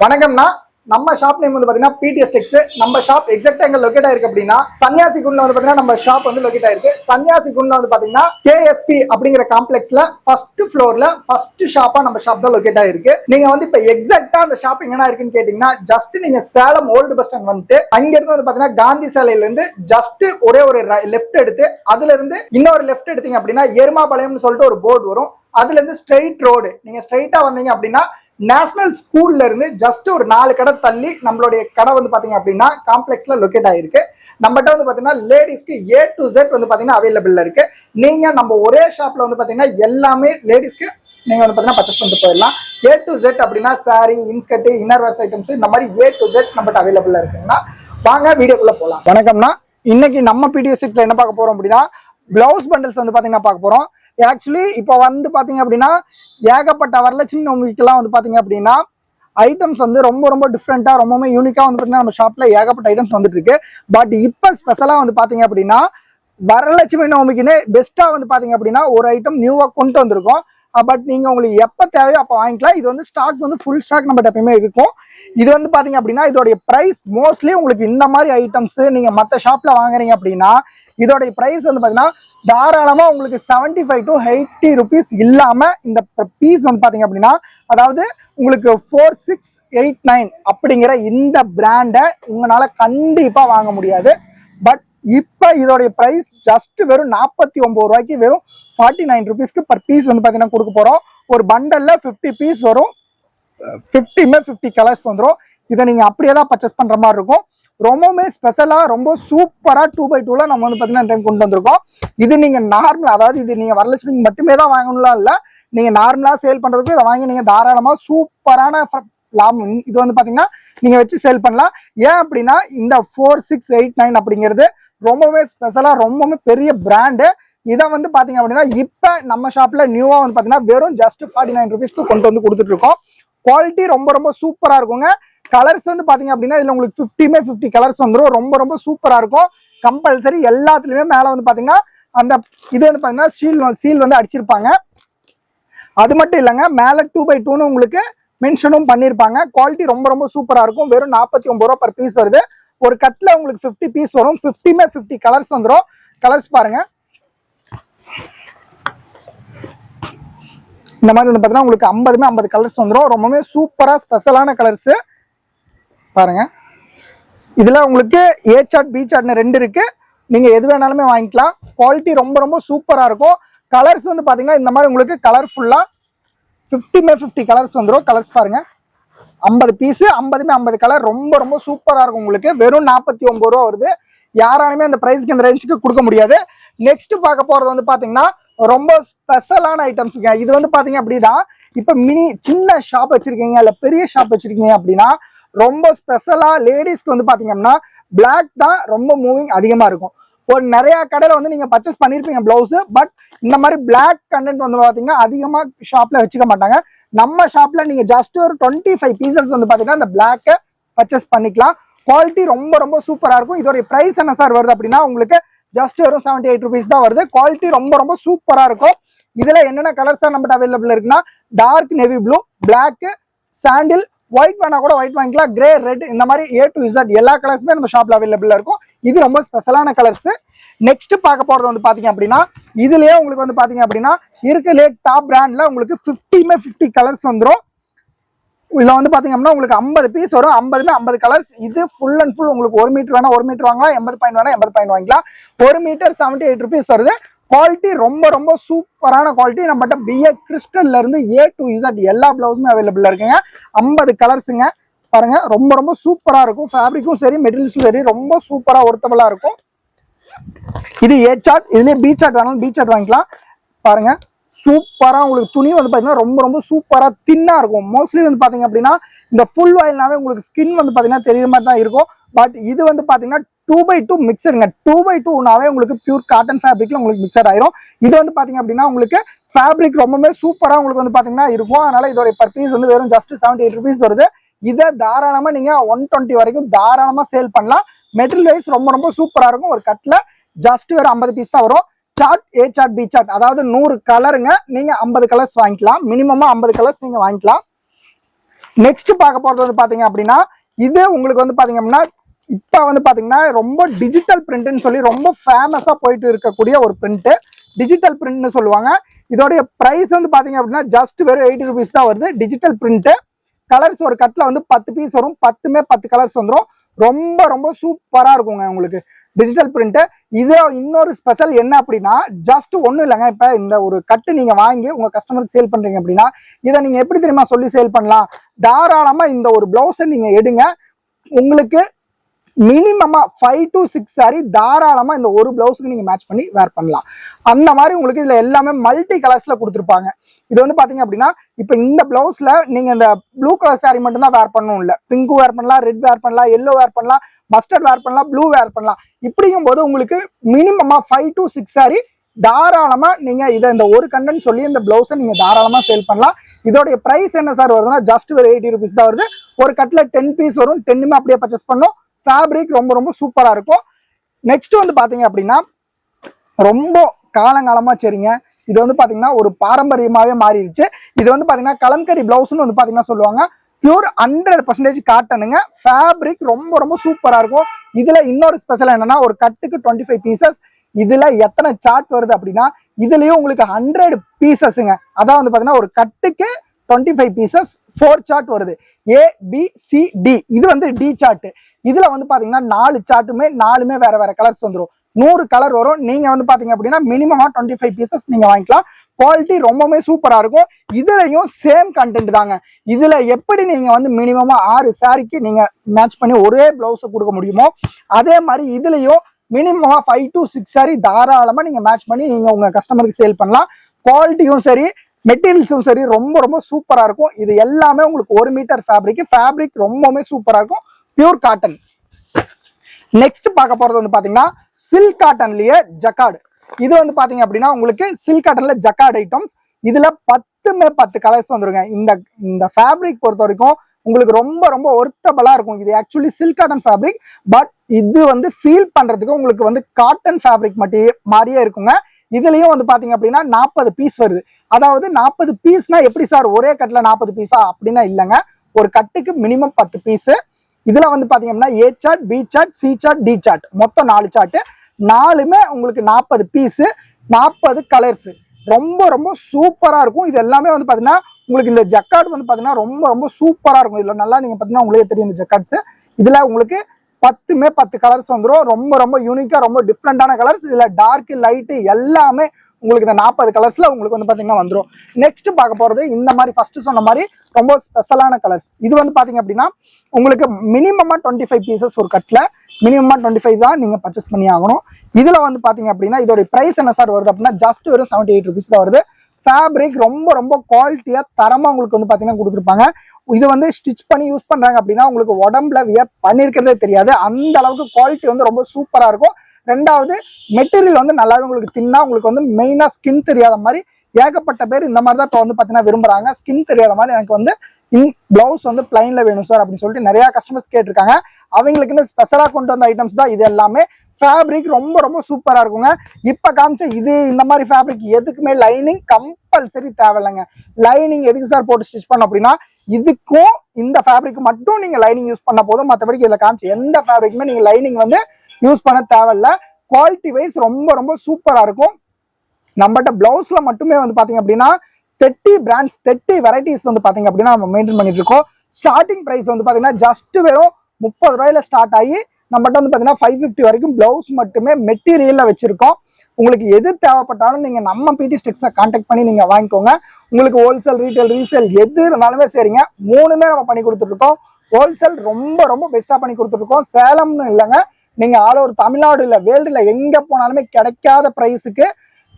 வணக்கம்னா நம்ம shop name வந்து பாத்தீங்கன்னா பிடிஎஸ் டெக்ஸ் நம்ம ஷாப் எக்ஸாக்டா எங்க லொகேட் ஆயிருக்கு அப்படின்னா சன்னியாசி குண்டில் வந்து பாத்தீங்கன்னா நம்ம ஷாப் வந்து லொகேட் ஆயிருக்கு. சன்னியாசி குண்ட்ல வந்து பாத்தீங்கன்னா கேஎஸ்பி அப்படிங்கிற காம்ப்ளெக்ஸ்ல ஃபர்ஸ்ட் ஃப்ளோரில் ஃபர்ஸ்ட் ஷாப்பா நம்ம ஷாப் தான் லொகேட் ஆயிருக்கு. நீங்க வந்து இப்ப எக்ஸாக்டா அந்த ஷாப் எங்கனா இருக்குன்னு கேட்டீங்கன்னா ஜஸ்ட் நீங்க சேலம் ஓல்டு பஸ் ஸ்டாண்ட் வந்துட்டு அங்கேருந்து வந்து பாத்தீங்கன்னா காந்தி சாலையில இருந்து ஜஸ்ட் ஒரே ஒரு லெஃப்ட் எடுத்து அதுல இருந்து இன்னொரு லெஃப்ட் எடுத்தீங்க அப்படின்னா எருமாபாளையம்னு சொல்லிட்டு ஒரு போர்டு வரும். அதுல இருந்து ஸ்ட்ரெயிட் ரோடு நீங்க ஸ்ட்ரெயிட்டா வந்தீங்க அப்படின்னா நேஷனல் ஸ்கூல்ல இருந்து ஜஸ்ட் ஒரு நாலு கடை தள்ளி நம்மளுடைய கடை வந்து பாத்தீங்க அப்படின்னா காம்ப்ளெக்ஸ்ல லொக்கேட் ஆயிருக்கு. நம்மகிட்ட வந்து பாத்தீங்கன்னா லேடிஸ்க்கு ஏ டு ஜெட் வந்து பாத்தீங்கன்னா அவைலபிள் இருக்கு. நீங்க நம்ம ஒரே ஷாப்ல வந்து பாத்தீங்கன்னா எல்லாமே லேடிஸ்க்கு நீங்க வந்து பாத்தீங்கன்னா பர்ச்சேஸ் பண்ணிட்டு போயிடலாம். ஏ டு ஜெட் அப்படின்னா சாரி இன்ஸ்கர்ட் இன்னர்வர்ஸ் ஐட்டம்ஸ் இந்த மாதிரி ஏ டு ஜெட் நம்மகிட்ட அவைலபிள் இருக்குன்னா வாங்க வீடியோக்குள்ள போகலாம் வணக்கம்னா இன்னைக்கு நம்ம பிடிஎஸ் என்ன பார்க்க போறோம் அப்படின்னா பிளவுஸ் பண்டல்ஸ் வந்து பாத்தீங்கன்னா பார்க்க போறோம். ஆக்சுவலி இப்போ வந்து பார்த்தீங்க அப்படின்னா ஏகப்பட்ட வரலட்சுமி நோம்பிக்கெல்லாம் வந்து பார்த்தீங்க அப்படின்னா ஐட்டம்ஸ் வந்து ரொம்ப ரொம்ப டிஃப்ரெண்ட்டாக ரொம்பவுமே யூனிக்காக வந்து பார்த்தீங்கன்னா நம்ம ஷாப்பில் ஏகப்பட்ட ஐட்டம்ஸ் வந்துட்டு இருக்கு. பட் இப்போ ஸ்பெஷலாக வந்து பார்த்தீங்க அப்படின்னா வரலட்சுமி நோம்பிக்குன்னு பெஸ்ட்டாக வந்து பார்த்தீங்க அப்படின்னா ஒரு ஐட்டம் நியூவாக கொண்டு வந்திருக்கோம். பட் நீங்கள் உங்களுக்கு எப்போ தேவையோ அப்போ வாங்கிக்கலாம். இது வந்து ஸ்டாக் வந்து ஃபுல் ஸ்டாக் நம்ம எப்பயுமே இருக்கும். இது வந்து பார்த்தீங்க அப்படின்னா இதோடைய ப்ரைஸ் மோஸ்ட்லி உங்களுக்கு இந்த மாதிரி ஐட்டம்ஸ் நீங்கள் மற்ற ஷாப்பில் வாங்குறீங்க அப்படின்னா இதோடைய ப்ரைஸ் வந்து பார்த்தீங்கன்னா தாராளமா உங்களுக்கு 75 ஃபைவ் டு எயிட்டி ருபீஸ் இல்லாம இந்த பீஸ் வந்து பாத்தீங்க அப்படின்னா அதாவது உங்களுக்கு ஃபோர் சிக்ஸ் எயிட் நைன் அப்படிங்கிற இந்த பிராண்டை உங்களால கண்டிப்பா வாங்க முடியாது. பட் இப்போ இதோடைய ப்ரைஸ் ஜஸ்ட் வெறும் நாற்பத்தி ஒம்பது ரூபாய்க்கு வெறும் ஃபார்ட்டி நைன் ருபீஸ்க்கு பர் பீஸ் வந்து பார்த்தீங்கன்னா கொடுக்க போகிறோம் ஒரு பண்டலில் ஃபிஃப்டி பீஸ் வரும். ஃபிஃப்டிமே ஃபிஃப்டி கலர்ஸ் வந்துடும் இதை நீங்கள் அப்படியே தான் பர்ச்சேஸ் பண்ணுற மாதிரி இருக்கும். ரொம்பவுமே ஸ்பெஷலாக ரொம்ப சூப்பராக டூ பை டூவில் நம்ம வந்து பார்த்தீங்கன்னா டைம் கொண்டு வந்திருக்கோம். இது நீங்கள் நார்மல் அதாவது இது நீங்கள் வரலட்சுமி மட்டுமே தான் வாங்கணும்லாம் இல்லை. நீங்கள் நார்மலாக சேல் பண்ணுறதுக்கு இதை வாங்கி நீங்கள் தாராளமாக சூப்பரான லாபம் இது வந்து பார்த்தீங்கன்னா நீங்கள் வச்சு சேல் பண்ணலாம். ஏன் அப்படின்னா இந்த ஃபோர் சிக்ஸ் எயிட் நைன் அப்படிங்கிறது ரொம்பவே ஸ்பெஷலாக ரொம்பவுமே பெரிய பிராண்டு இதை வந்து பார்த்தீங்க அப்படின்னா இப்போ நம்ம ஷாப்பில் நியூவாக வந்து பார்த்தீங்கன்னா வெறும் ஜஸ்ட் ஃபார்ட்டி நைன் ருபீஸ்க்கு கொண்டு வந்து கொடுத்துட்ருக்கோம் குவாலிட்டி ரொம்ப ரொம்ப சூப்பராக இருக்குங்க. கலர்ஸ் வந்து பாத்தீங்க அப்படின்னா இதுல உங்களுக்கு ஃபிஃப்டிமே ஃபிஃப்டி கலர்ஸ் வந்துடும் ரொம்ப ரொம்ப சூப்பரா இருக்கும். கம்பல்சரி எல்லாத்துலயுமே மேல வந்து பாத்தீங்கன்னா அந்த இது வந்து பாத்தீங்கன்னா சீல் சீல் வந்து அடிச்சிருப்பாங்க. அது மட்டும் இல்லைங்க மேல டூ பை டூன்னு உங்களுக்கு மென்ஷனும் பண்ணியிருப்பாங்க குவாலிட்டி ரொம்ப ரொம்ப சூப்பரா இருக்கும். வெறும் நாற்பத்தி ஒன்பது ரூபா பர் பீஸ் வருது. ஒரு கட்ல உங்களுக்கு ஃபிஃப்டி பீஸ் வரும். ஃபிஃப்டிமே ஃபிஃப்டி கலர்ஸ் வந்துடும் கலர்ஸ் பாருங்க. இந்த மாதிரி வந்து பார்த்தீங்கன்னா உங்களுக்கு ஐம்பதுமே ஐம்பது கலர்ஸ் வந்துடும் ரொம்பவே சூப்பராக ஸ்பெஷலான கலர்ஸ் பாருங்க. இதுல உங்களுக்கு ஏ சார்ட் பி சாட்னு ரெண்டு இருக்கு. நீங்க எது வேணாலுமே வாங்கிக்கலாம். குவாலிட்டி ரொம்ப ரொம்ப சூப்பரா இருக்கும். கலர்ஸ் வந்து பாத்தீங்கன்னா இந்த மாதிரி உங்களுக்கு கலர்ஃபுல்லா ஃபிஃப்டிமே ஃபிஃப்டி கலர்ஸ் வந்துடும் கலர்ஸ் பாருங்க. ஐம்பது பீஸு ஐம்பதுமே ஐம்பது கலர் ரொம்ப ரொம்ப சூப்பராக இருக்கும் உங்களுக்கு. வெறும் நாற்பத்தி ஒன்பது ரூபா வருது. யாராலுமே அந்த ப்ரைஸ்க்கு இந்த ரேஞ்சுக்கு கொடுக்க முடியாது. நெக்ஸ்ட் பார்க்க போறது வந்து பாத்தீங்கன்னா ரொம்ப ஸ்பெஷலான ஐட்டம்ஸுங்க இது வந்து பாத்தீங்க அப்படின்னா இப்ப மினி சின்ன ஷாப் வச்சிருக்கீங்க இல்ல பெரிய ஷாப் வச்சிருக்கீங்க அப்படின்னா ரொம்ப ஸ்பெஷலா லேடிஸ்க்கு வந்து பாத்தீங்கன்னா பிளாக் தான் ரொம்ப மூவிங் அதிகமா இருக்கும். ஒரு நிறைய கடையில வந்து நீங்க பர்ச்சேஸ் பண்ணிருப்பீங்க பிளவுஸ் பட் இந்த மாதிரி பிளாக் கண்டென்ட் வந்து பாத்தீங்கன்னா அதிகமா ஷாப்ல வச்சுக்க மாட்டாங்க. நம்ம ஷாப்ல நீங்க ஜஸ்ட் ஒரு டுவெண்ட்டி ஃபைவ் பீசஸ் வந்து பாத்தீங்கன்னா இந்த பிளாக்கை பர்ச்சேஸ் பண்ணிக்கலாம். குவாலிட்டி ரொம்ப ரொம்ப சூப்பரா இருக்கும். இதோட பிரைஸ் என்ன சார் வருது அப்படின்னா உங்களுக்கு ஜஸ்ட் வெறும் செவன்டி எயிட் ருபீஸ் தான் வருது. குவாலிட்டி ரொம்ப ரொம்ப சூப்பரா இருக்கும். இதுல என்னென்ன கலர்ஸ் நம்மகிட்ட அவைலபிள் இருக்குன்னா dark navy blue black sandal white வேணா கூட ஒயிட் வாங்கிக்கலாம். கிரே ரெட் இந்த மாதிரி ஏ டு இசட் எல்லா கலர்ஸுமே நம்ம ஷாப்ல அவைலபிளா இருக்கும். இது ரொம்ப ஸ்பெஷலான கலர்ஸ் நெக்ஸ்ட் பார்க்க போறது வந்து பாத்தீங்க அப்படின்னா இதுலயே உங்களுக்கு வந்து பாத்தீங்க அப்படின்னா இருக்கிறதுலே டாப் பிராண்ட்ல உங்களுக்கு ஃபிஃப்டிமே ஃபிஃப்டி கலர்ஸ் வந்துடும் இதுல வந்து பாத்தீங்க அப்படின்னா உங்களுக்கு ஐம்பது பீஸ் வரும். ஐம்பதுமே ஐம்பது கலர்ஸ் இது ஃபுல் அண்ட் ஃபுல் உங்களுக்கு ஒரு மீட்டர் வேணா ஒரு மீட்டர் வாங்கலாம். எண்பது பாயிண்ட் வேணா எண்பது பாயிண்ட் வாங்கிக்கலாம். ஒரு மீட்டர் செவன்டி எயிட் ருபீஸ் வருது. குவாலிட்டி ரொம்ப ரொம்ப சூப்பரான குவாலிட்டி நம்மகிட்ட பிஏ கிறிஸ்டல்ல இருந்து ஏ டு இசட் எல்லா பிளவுஸுமே அவைலபிளா இருக்குங்க. ஐம்பது கலர்ஸுங்க பாருங்க ரொம்ப ரொம்ப சூப்பரா இருக்கும். ஃபேப்ரிக்கும் சரி மெட்டீரியல்ஸும் சரி ரொம்ப சூப்பரா ஒர்த்தபிளா இருக்கும். இது ஏ சார்ட் இதுலயே பி சார்ட் வேணாலும் பி சார்ட் வாங்கிக்கலாம். பாருங்க சூப்பரா உங்களுக்கு துணி வந்து பாத்தீங்கன்னா ரொம்ப ரொம்ப சூப்பரா தின்னா இருக்கும். மோஸ்ட்லி வந்து பாத்தீங்க அப்படின்னா இந்த ஃபுல் ஆயில்னாவே உங்களுக்கு ஸ்கின் வந்து பாத்தீங்கன்னா தெரியுற மாதிரி தான் இருக்கும். பட் இது வந்து பாத்தீங்கன்னா டூ பை டூ மிக்சருங்க டூ பை டூனாவே உங்களுக்கு பியூர் காட்டன் ஃபேப்ரிக்ல உங்களுக்கு மிக்சர் ஆயிரும். இது வந்து பாத்தீங்க அப்படின்னா உங்களுக்கு ஃபேப்ரிக் ரொம்பவே சூப்பரா உங்களுக்கு வந்து பாத்தீங்கன்னா இருக்கும். அதனால இதோட பர் பீஸ் வந்து வெறும் ஜஸ்ட் செவன்டி எயிட் ருபீஸ் வருது. இதை தாராளமா நீங்க ஒன் டுவெண்ட்டி வரைக்கும் தாராளமா சேல் பண்ணலாம். மெட்டீரியல் வைஸ் ரொம்ப ரொம்ப சூப்பரா இருக்கும். ஒரு கட்ல ஜஸ்ட் வெறும் ஐம்பது பீஸ் தான் வரும். Chart A chart B chart அதாவது நூறு கலருங்க நீங்க ஐம்பது கலர்ஸ் வாங்கிக்கலாம். மினிமமா ஐம்பது கலர்ஸ் நீங்க வாங்கிக்கலாம். நெக்ஸ்ட் பார்க்க போறது வந்து பாத்தீங்க அப்படின்னா இது உங்களுக்கு வந்து பாத்தீங்க அப்படின்னா இப்போ வந்து பார்த்தீங்கன்னா ரொம்ப டிஜிட்டல் பிரிண்ட்னு சொல்லி ரொம்ப ஃபேமஸாக போயிட்டு இருக்கக்கூடிய ஒரு பிரிண்ட்டு டிஜிட்டல் பிரிண்ட்னு சொல்லுவாங்க. இதோடைய ப்ரைஸ் வந்து பார்த்தீங்க அப்படின்னா ஜஸ்ட் வெறும் எயிட்டி ருபீஸ் தான் வருது. டிஜிட்டல் பிரிண்ட்டு கலர்ஸ் ஒரு கட்டில் வந்து பத்து பீஸ் வரும். பத்துமே பத்து கலர்ஸ் வந்துடும் ரொம்ப ரொம்ப சூப்பராக இருக்குங்க உங்களுக்கு. டிஜிட்டல் பிரிண்ட்டு இது இன்னொரு ஸ்பெஷல் என்ன அப்படின்னா ஜஸ்ட் ஒன்றும் இல்லைங்க. இப்போ இந்த ஒரு கட்டு நீங்கள் வாங்கி உங்கள் கஸ்டமருக்கு சேல் பண்ணுறீங்க அப்படின்னா இதை நீங்கள் எப்படி தெரியுமா சொல்லி சேல் பண்ணலாம்? தாராளமாக இந்த ஒரு ப்ளவுஸை நீங்கள் எடுங்க. உங்களுக்கு மினிமமா ஃபைவ் டு சிக்ஸ் சாரி தாராளமா இந்த ஒரு பிளவுஸுக்கு நீங்க மேட்ச் பண்ணி வேர் பண்ணலாம். அந்த மாதிரி உங்களுக்கு இதுல எல்லாமே மல்டி கலர்ஸ்ல கொடுத்துருப்பாங்க. இது வந்து பாத்தீங்க அப்படின்னா இப்போ இந்த பிளவுஸ்ல நீங்க இந்த ப்ளூ கலர் சாரி மட்டும் தான் வேர் பண்ணணும் இல்ல. பிங்க் வேர் பண்ணலாம் ரெட் வேர் பண்ணலாம் எல்லோ வேர் பண்ணலாம் மஸ்டர்ட் வேர் பண்ணலாம் ப்ளூ வேர் பண்ணலாம். இப்படிங்கும் போது உங்களுக்கு மினிமமா ஃபைவ் டு சிக்ஸ் சாரி தாராளமா நீங்க இதை இந்த ஒரு கண்டன் சொல்லி இந்த பிளவுஸை நீங்க தாராளமா சேல் பண்ணலாம். இதோடைய பிரைஸ் என்ன சார் வருதுன்னா ஜஸ்ட் ஒரு எயிட்டி ருபீஸ் தான் வருது. ஒரு கட்ல டென் பீஸ் வரும். டென்னுமே அப்படியே பர்ச்சேஸ் பண்ணும். ஃபேப்ரிக் ரொம்ப ரொம்ப சூப்பராக இருக்கும். நெக்ஸ்ட் வந்து பார்த்தீங்க அப்படின்னா ரொம்ப காலங்காலமாக சரிங்க. இது வந்து பார்த்தீங்கன்னா ஒரு பாரம்பரியமாகவே மாறிடுச்சு. இது வந்து பார்த்தீங்கன்னா கலம்கரி பிளவுஸ்னு வந்து பார்த்தீங்கன்னா சொல்லுவாங்க. பியூர் ஹண்ட்ரட் பர்சன்டேஜ் காட்டனுங்க ஃபேப்ரிக் ரொம்ப ரொம்ப சூப்பராக இருக்கும். இதில் இன்னொரு ஸ்பெஷல் என்னன்னா ஒரு கட்டுக்கு டுவெண்ட்டி ஃபைவ் பீசஸ் இதில் எத்தனை சார்ட் வருது அப்படின்னா இதுலேயும் உங்களுக்கு ஹண்ட்ரட் பீசஸுங்க அதான் வந்து பார்த்தீங்கன்னா ஒரு கட்டுக்கு twenty five pieces four chart வருது. ஏ பி சி டி இது வந்து டி சார்ட் இதுல வந்து பாத்தீங்கன்னா நாலு சார்ட்டுமே நாலுமே வேற வேற கலர்ஸ் வந்துடும் நூறு கலர் வரும். நீங்க வந்து பாத்தீங்க அப்படின்னா மினிமமா டுவெண்ட்டி ஃபைவ் பீசஸ் நீங்க வாங்கிக்கலாம். குவாலிட்டி ரொம்பவுமே சூப்பரா இருக்கும். இதுலயும் சேம் கண்டென்ட் தாங்க. இதுல எப்படி நீங்க வந்து மினிமமா ஆறு சாரிக்கு நீங்க மேட்ச் பண்ணி ஒரே பிளவுஸை கொடுக்க முடியுமோ அதே மாதிரி இதுலயும் மினிமமா ஃபைவ் டு சிக்ஸ் சாரி தாராளமா நீங்க மேட்ச் பண்ணி நீங்க உங்க கஸ்டமருக்கு சேல் பண்ணலாம். குவாலிட்டியும் சரி மெட்டீரியல்ஸும் சரி ரொம்ப ரொம்ப சூப்பரா இருக்கும். இது எல்லாமே உங்களுக்கு ஒரு மீட்டர் ஃபேப்ரிக் ஃபேப்ரிக் ரொம்பவுமே சூப்பரா இருக்கும். பியூர் காட்டன் நெக்ஸ்ட் பார்க்க போறது வந்து பாத்தீங்கன்னா சில்க் காட்டன்லயே ஜக்காடு இது வந்து பாத்தீங்க அப்படின்னா உங்களுக்கு சில்க் காட்டன்ல ஜக்காடு ஐட்டம்ஸ் இதுல பத்துமே பத்து கலர்ஸ் வந்துருங்க. இந்த இந்த ஃபேப்ரிக் பொறுத்த வரைக்கும் உங்களுக்கு ரொம்ப ரொம்ப ஒர்த்தபிளா இருக்கும். இது actually silk cotton fabric but இது வந்து ஃபீல் பண்றதுக்கு உங்களுக்கு வந்து காட்டன் ஃபேப்ரிக் மட்டும் மாதிரியே இருக்குங்க. இதுலயும் வந்து பாத்தீங்க அப்படின்னா நாற்பது பீஸ் வருது. அதாவது நாற்பது பீஸ்னா எப்படி சார்? ஒரே கட்டுல நாற்பது பீஸா அப்படின்னா இல்லைங்க. ஒரு கட்டுக்கு மினிமம் பத்து பீஸ் இதுல வந்து பார்த்தீங்கன்னா A chart B chart C chart D chart மொத்தம் நாலு சார்ட் நாலுமே உங்களுக்கு நாற்பது பீஸ் நாற்பது கலர்ஸ் ரொம்ப ரொம்ப சூப்பரா இருக்கும். இது எல்லாமே வந்து பாத்தீங்கன்னா உங்களுக்கு இந்த ஜக்கார்டு வந்து பாத்தீங்கன்னா ரொம்ப ரொம்ப சூப்பரா இருக்கும். இதுல நல்லா நீங்க பாத்தீங்கன்னா உங்களுக்கே தெரியும் இந்த ஜக்கார்ட்ஸ் இதுல உங்களுக்கு பத்துமே பத்து கலர்ஸ் வந்துடும் ரொம்ப ரொம்ப யூனிக்கா ரொம்ப டிஃப்ரெண்டான கலர்ஸ் இதுல டார்க் லைட்டு எல்லாமே உங்களுக்கு இந்த நாற்பது கலர்ஸில் உங்களுக்கு வந்து பார்த்தீங்கன்னா வந்துடும் நெக்ஸ்ட் பார்க்க போகிறது இந்த மாதிரி ஃபர்ஸ்ட் சொன்ன மாதிரி ரொம்ப ஸ்பெஷலான கலர்ஸ் இது வந்து பார்த்தீங்க அப்படின்னா உங்களுக்கு மினிமமாக டுவெண்ட்டி ஃபைவ் பீசஸ் ஒரு கட்டில் மினிமமாக டுவெண்ட்டி ஃபைவ் தான் நீங்கள் பர்ச்சேஸ் பண்ணி ஆகணும். இதில் வந்து பார்த்தீங்க அப்படின்னா இதோட ப்ரைஸ் என்ன சார் வருது அப்படின்னா ஜஸ்ட் வெறும் செவன்ட்டி எயிட் ருபீஸ் தான் வருது. ஃபேப்ரிக் ரொம்ப ரொம்ப குவாலிட்டியாக தரமாக உங்களுக்கு வந்து பார்த்தீங்கன்னா கொடுத்துருப்பாங்க. இது வந்து ஸ்டிச் பண்ணி யூஸ் பண்ணுறாங்க அப்படின்னா உங்களுக்கு உடம்புல வியர் பண்ணியிருக்கிறதே தெரியாது. அந்த அளவுக்கு குவாலிட்டி வந்து ரொம்ப சூப்பராக இருக்கும். ரெண்டாவது மெட்டீரியல் வந்து நல்லாவே உங்களுக்கு தின்னா உங்களுக்கு வந்து மெயினாக ஸ்கின் தெரியாத மாதிரி ஏகப்பட்ட பேர் இந்த மாதிரி தான் இப்போ வந்து பார்த்தீங்கன்னா விரும்புகிறாங்க ஸ்கின் தெரியாத மாதிரி எனக்கு வந்து இன் பிளவுஸ் வந்து பிளைன்ல வேணும் சார் அப்படின்னு சொல்லிட்டு நிறைய கஸ்டமர்ஸ் கேட்டிருக்காங்க. அவங்களுக்குன்னு ஸ்பெஷலாக கொண்டு வந்த ஐட்டம்ஸ் தான் இது எல்லாமே. ஃபேப்ரிக் ரொம்ப ரொம்ப சூப்பராக இருக்குங்க. இப்போ காமிச்ச இது இந்த மாதிரி ஃபேப்ரிக் எதுக்குமே லைனிங் கம்பல்சரி தேவையில்லைங்க. லைனிங் எதுக்கு சார் போட்டு ஸ்டிச் பண்ண அப்படின்னா இதுக்கும் இந்த ஃபேப்ரிக் மட்டும் நீங்கள் லைனிங் யூஸ் பண்ண போதும். மற்றபடி இதில் காமிச்சு எந்த ஃபேப்ரிக்குமே நீங்கள் லைனிங் வந்து யூஸ் பண்ண தேவையில்ல. குவாலிட்டி வைஸ் ரொம்ப ரொம்ப சூப்பராக இருக்கும். நம்மகிட்ட பிளவுஸில் மட்டுமே வந்து பார்த்தீங்க அப்படின்னா தெட்டி பிராண்ட்ஸ் தெட்டி வெரைட்டிஸ் வந்து பார்த்தீங்க அப்படின்னா நம்ம மெயின்டைன் பண்ணிட்டு இருக்கோம். ஸ்டார்டிங் ப்ரைஸ் வந்து பார்த்தீங்கன்னா ஜஸ்ட் வெறும் முப்பது ரூபாயில ஸ்டார்ட் ஆகி நம்மகிட்ட வந்து பார்த்தீங்கன்னா ஃபைவ் ஃபிஃப்டி வரைக்கும் பிளவுஸ் மட்டுமே மெட்டீரியலில் வச்சிருக்கோம். உங்களுக்கு எது தேவைப்பட்டாலும் நீங்கள் நம்ம பிடி ஸ்டிக்ஸை காண்டாக்ட் பண்ணி நீங்கள் வாங்கிக்கோங்க. உங்களுக்கு ஹோல்சேல் ரீட்டைல் ரீசேல் எது இருந்தாலுமே சரிங்க. மூணுமே நம்ம பண்ணி கொடுத்துட்ருக்கோம் ஹோல்சேல் ரொம்ப ரொம்ப பெஸ்ட்டாக பண்ணி கொடுத்துட்ருக்கோம் சேலம்னு இல்லைங்க. நீங்க ஆல் ஓவர் தமிழ்நாடு இல்ல வேர்ல்டுல எங்க போனாலுமே கிடைக்காத பிரைஸுக்கு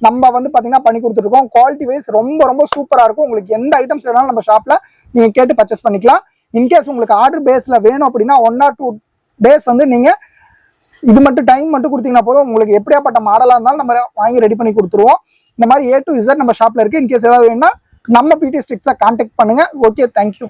நம்ம வந்து பாத்தீங்கன்னா பண்ணி கொடுத்துருக்கோம் குவாலிட்டி வைஸ் ரொம்ப ரொம்ப சூப்பரா இருக்கும். உங்களுக்கு எந்த ஐட்டம்ஸ் வேணாலும் நம்ம ஷாப்ல நீங்க கேட்டு பர்ச்சேஸ் பண்ணிக்கலாம். இன்கேஸ் உங்களுக்கு ஆர்டர் பேஸ்ல வேணும் அப்படின்னா ஒன் ஆர் டூ டேஸ் வந்து நீங்க இது மட்டும் டைம் மட்டும் கொடுத்தீங்கன்னா போதும். உங்களுக்கு எப்படியாப்பட்ட மாடலா இருந்தாலும் நம்ம வாங்கி ரெடி பண்ணி கொடுத்துருவோம். இந்த மாதிரி ஏ டு இசட் நம்ம ஷாப்ல இருக்கு. இன்கேஸ் ஏதாவது வேணும்னா நம்ம பிடி ஸ்டிக்ஸை கான்டாக்ட் பண்ணுங்க. Okay thank you